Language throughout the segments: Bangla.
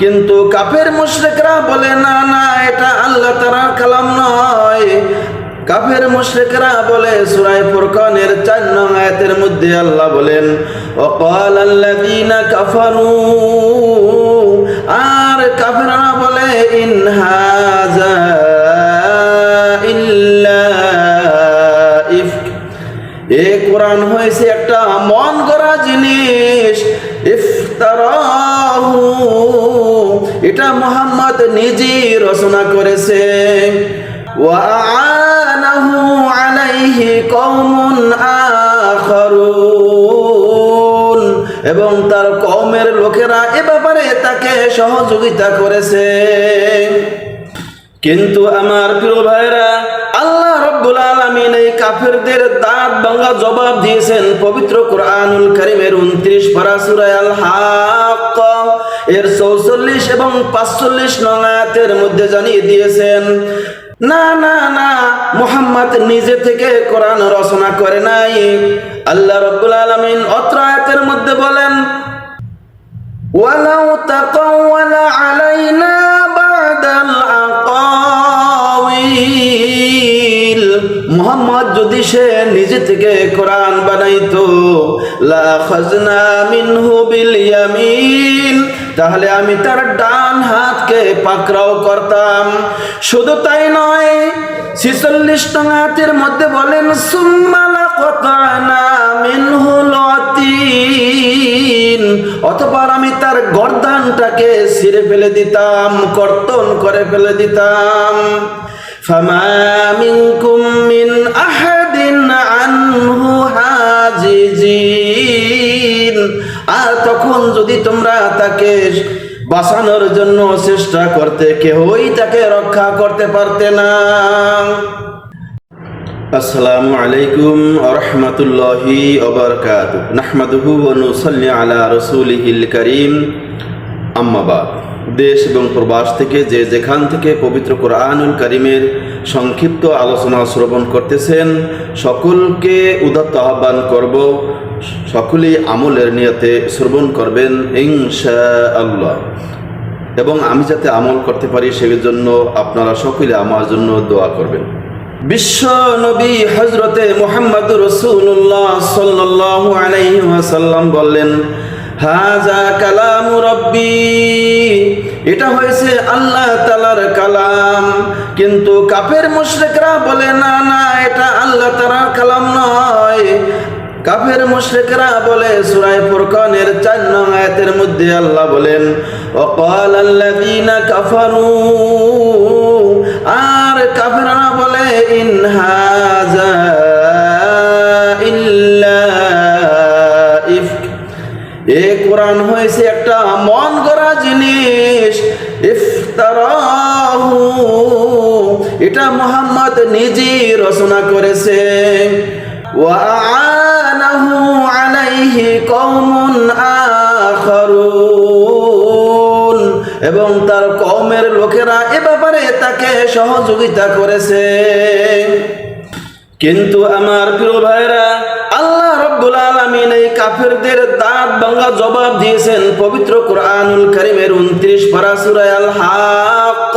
কিন্তু কাফের মুশরিকরা বলে, না না, এটা আল্লাহ তাআলার কালাম নয়। কাফের মুশরিকরা বলে, সূরা ফুরকানের 4 নং আয়াতের মধ্যে আল্লাহ বলেন ওয়াকাল আল্লাযীনা কাফারু। আর কাফেররা বলে, ইন হাযা ইল্লা ইফক। এ কোরআন হয়েছে একটা মন করা জিনিস। এটা মোহাম্মদ নিজেই রচনা করেছে। ওয়াআনাহু আলাইহি কওমুন এবং তার কওমের লোকেরা এ ব্যাপারে তাকে সহযোগিতা করেছে। কিন্তু আমার প্রিয় ভাইরা আল্লাহ রব্বুল আলামিন এই কাফেরদের দাঁত ভাঙা জবাব দিয়েছেন পবিত্র কোরআনুল কারীমের 29 পারা সূরা আল হাক্ক এর চৌচল্লিশ এবং পাঁচচল্লিশ নয়াতের মধ্যে জানিয়ে দিয়েছেন, না না না, মোহাম্মদ নিজে থেকে কোরআন রচনা করে নাই। আল্লাহ রব্বুল আলমিন অত্র আয়াতের মধ্যে বলেন, ওয়ালাউ তাকাওয়ালা আলাইনা বাদাল মোহাম্মদ যদি সে নিজে থেকে কোরআন বানাইতো, লা খাজনা মিনহু বিল ইয়ামিন। তাহলে আমি তার ডান হাতকে পাকড়াও করতাম। শুধু তাই নয়, ছিচল্লিশ টাঙাতের মধ্যে বলেন সুম্মালা কতানা মিনহু লতিন। অতপর আমি তার গর্দানটাকে ছিঁড়ে ফেলে দিতাম, কর্তন করে ফেলে দিতাম। মিনকুম মিন আহাদিন আনহু হাজিজিন। আর তখন যদি তোমরা তাকে বাঁচানোর জন্য চেষ্টা করতে কেউই তাকে রক্ষা করতে পারতে না। আসসালামু আলাইকুম রহমতুল্লাহি ওবরকাত নাহমাদুহু ওয়া নুসাল্লি আলা রাসূলিহিল কারীম। আম্মা বাদ। দেশ এবং প্রবাস থেকে যে যেখান থেকে পবিত্র কোরআনুল কারিমের সংক্ষিপ্ত আলোচনা শ্রবণ করতেছেন, সকলকে উদাত্ত আহ্বান করব, সকলেই আমলের নিয়তে শ্রবণ করবেন ইনশা আল্লাহ এবং আমি যাতে আমল করতে পারি সেজন্য আপনারা সকলে আমার জন্য দোয়া করবেন। বিশ্ব নবী হজরতে মোহাম্মদ রসুল্লাহ সাল্লাহ আলাইহি বললেন হাজা কালাম রব্বি। এটা হয়েছে আল্লাহ তালার কালাম। কিন্তু কাফের মুশরিকরা বলে, না না, এটা আল্লাহ তালার কালাম নয়। কাফের মুশরিকরা বলে, সূরা ফুরকানের 4 নং আয়াতের মধ্যে আল্লাহ বলেন ওয়াকাল আল্লাযীনা কাফারু। আর কাফেররা বলে, ইন হাযা কোরআন হয়েছে একটা মন গড়া জিনিস। ইফতারাহু। এটা মোহাম্মদ নিজেই রচনা করেছে। ওয়াআনাহু আলাইহি কওমুন আখারুন। এবং তার কওমের লোকেরা এ ব্যাপারে তাকে সহযোগিতা করেছে। কিন্তু আমার প্রিয় ভাইরা এই কাফেরদের দাঁত ভাঙ্গা জবাব দিয়েছেন পবিত্র কোরআনুল করিমের উনত্রিশ হাক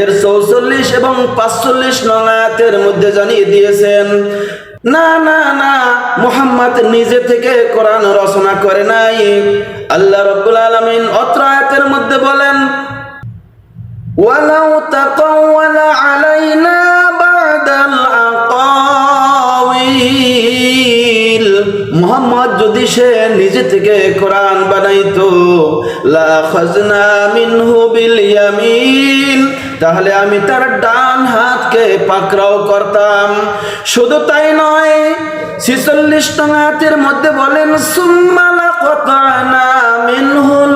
এর চৌচল্লিশ এবং পাঁচচল্লিশ নয়াতের মধ্যে জানিয়ে দিয়েছেন, না না না, মোহাম্মদ নিজে থেকে কোরআন রচনা করে নাই। আল্লাহ রব্বুল আলমিন অত্র আয়াতের মধ্যে বলেন, ওয়ালাউ আলাইনা মোহাম্মদ যদি সে নিজে থেকে কোরআন বানাইতো তাহলে আমি তার ডান হাতকে পাকড়াও করতাম। শুধু তাই নয়, ছিচল্লিশ টাঙাতের মধ্যে বলেন সুম্মালা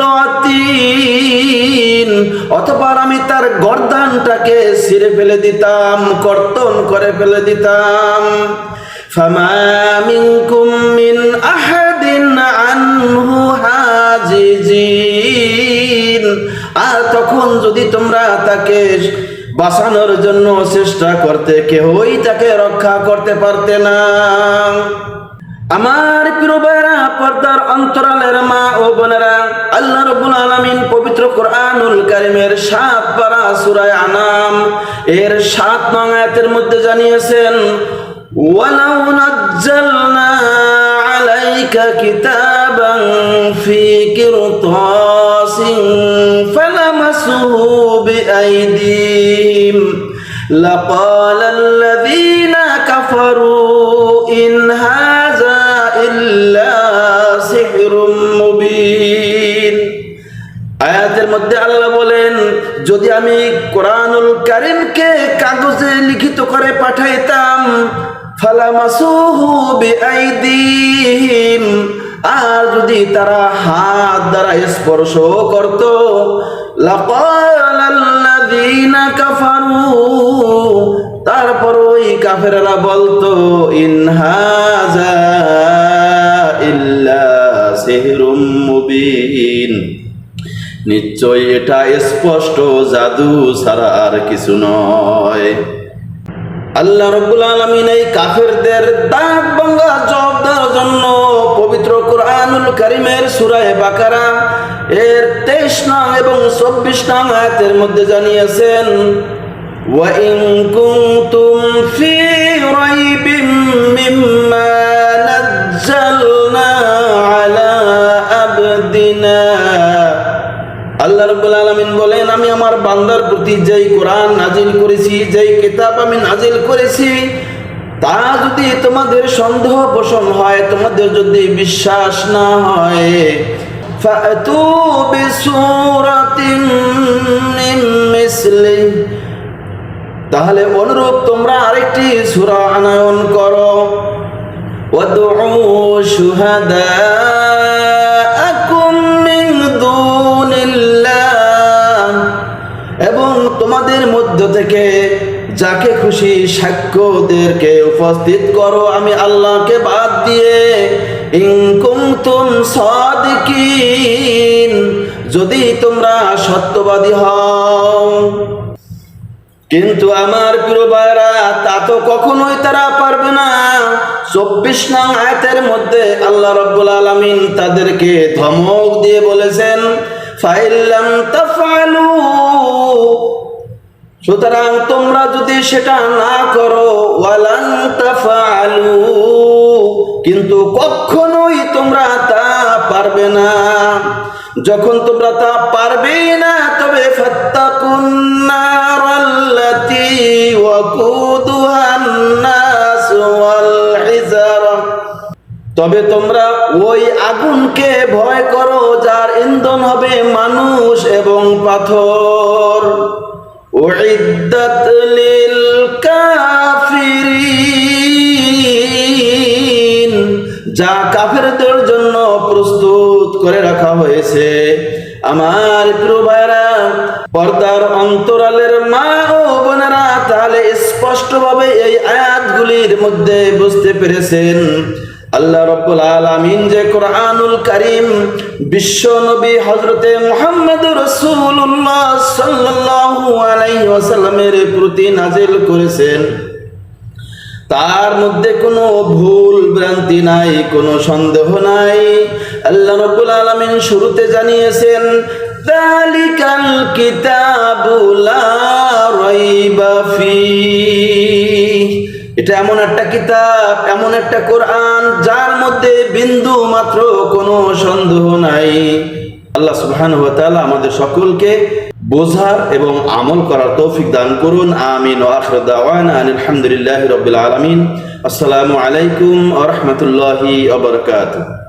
লতিন অতপর আমি তার গর্দানটাকে ছিঁড়ে ফেলে দিতাম, কর্তন করে ফেলে দিতাম। ফামা মিনকুম মিন আহাদিন আনহু হাজিজিন আর তখন যদি তোমরা তাকে বাঁচানোর জন্য চেষ্টা করতে কেউই তাকে রক্ষা করতে পারতে না। আমার প্রিয় ভাইরা পর্দার অন্তরালের মা ও বোনেরা, আল্লাহ রব্বুল আলামিন পবিত্র কোরআনুল কারিমের সাত পারা সূরায় আনাম, এর সাত নং মধ্যে জানিয়েছেন ওয়ালাউ নাজ্জালনা আলাইকা কিতাবান ফি কিরতাসিন ফালামাসুহু বিআইদিহিম لقال الذين كفروا إن هذا إلا سحر مبين আয়াতের মধ্যে আল্লাহ বলেন যদি আমি কোরআনুল কারিমকে কাগজে লিখিত করে পাঠাইতাম ফালামাসুহু বিআইদিহিম আর যদি তারা হাত দ্বারা স্পর্শ করত কাফারু। তারপর ওই কাফেররা বলতো, ইন হাযা ইল্লা সিহরুম মুবিন। নিশ্চয় এটা স্পষ্ট জাদু ছাড়া আর কিছু নয়। আল্লাহ রব্বুল আলমিন এই কাফেরদের দাঁত বঙ্গা জবাব দেওয়ার জন্য পবিত্র কোরআনুল করিমের সুরায় বাকারা এর তেইশ নাম এবং চব্বিশ নাম আয়াতের মধ্যে জানিয়েছেন ওয়াইন কুন্তুম আমার বান্দার প্রতি যেই কোরআন নাজিল করেছি যেই কিতাব আমি নাজিল করেছি তা যদি তোমাদের সন্দেহ পোষণ হয় তোমাদের যদি বিশ্বাস না হয় ফাতু বিসূরাতিন মিন মিসলি তাহলে অনুরূপ তোমরা আরেকটি সূরা আনয়ন করো وادعوا شهداءكم সাক্ষ্যদেরকে উপস্থিত করো, আমি আল্লাহকে বাদ দিয়ে। ইনকুম তুম সাদিকিন, যদি তোমরা সত্যবাদী হও। কিন্তু আমার প্রিয় ভাইরা তা তো কখনোই তারা পারবে না। চব্বিশ নং আয়াতের মধ্যে আল্লাহ রব্বুল আলমিন তাদেরকে ধমক দিয়ে বলেছেন, ফাইল্লাম তাফালু সুতরাং তোমরা যদি সেটা না করো কিন্তু কখনোই তোমরা তা পারবে না। যখন তোমরা তা পারবে না, তবে তবে তোমরা ওই আগুনকে ভয় করো, যার ইন্ধন হবে মানুষ এবং পাথর। লিল কাফিরিন যা কাফেরদের জন্য প্রস্তুত করে রাখা হয়েছে। আমার প্রিয় ভাইরা পর্দার অন্তরালের মা ও বোনেরা তাহলে স্পষ্টভাবে এই আয়াতগুলির মধ্যে বুঝতে পেরেছেন। আল্লাহ রব্বুল আলামিন যে কোরআনুল কারীম বিশ্ব নবী হযরতে মুহাম্মদ রাসূলুল্লাহ সাল্লাল্লাহু আলাইহি ওয়াসাল্লামের প্রতি নাজিল করেছেন। তার মধ্যে কোনো ভুল ভ্রান্তি নাই, কোনো সন্দেহ নাই। আল্লাহ রব্বুল আলামিন শুরুতে জানিয়েছেন যালিকাল কিতাবু লা রাইবা ফীহ এটা এমন একটা কিতাব, এমন একটা কোরআন, যার মধ্যে বিন্দু মাত্র কোনো সন্দেহ নাই। আল্লাহ সুবহান আমাদের সকলকে বোঝার এবং আমল করার তৌফিক দান করুন। আমিন। আখির আলহামদুলিল্লাহি রাব্বিল আসসালামু আলাইকুম আ রহমতুল্লাহি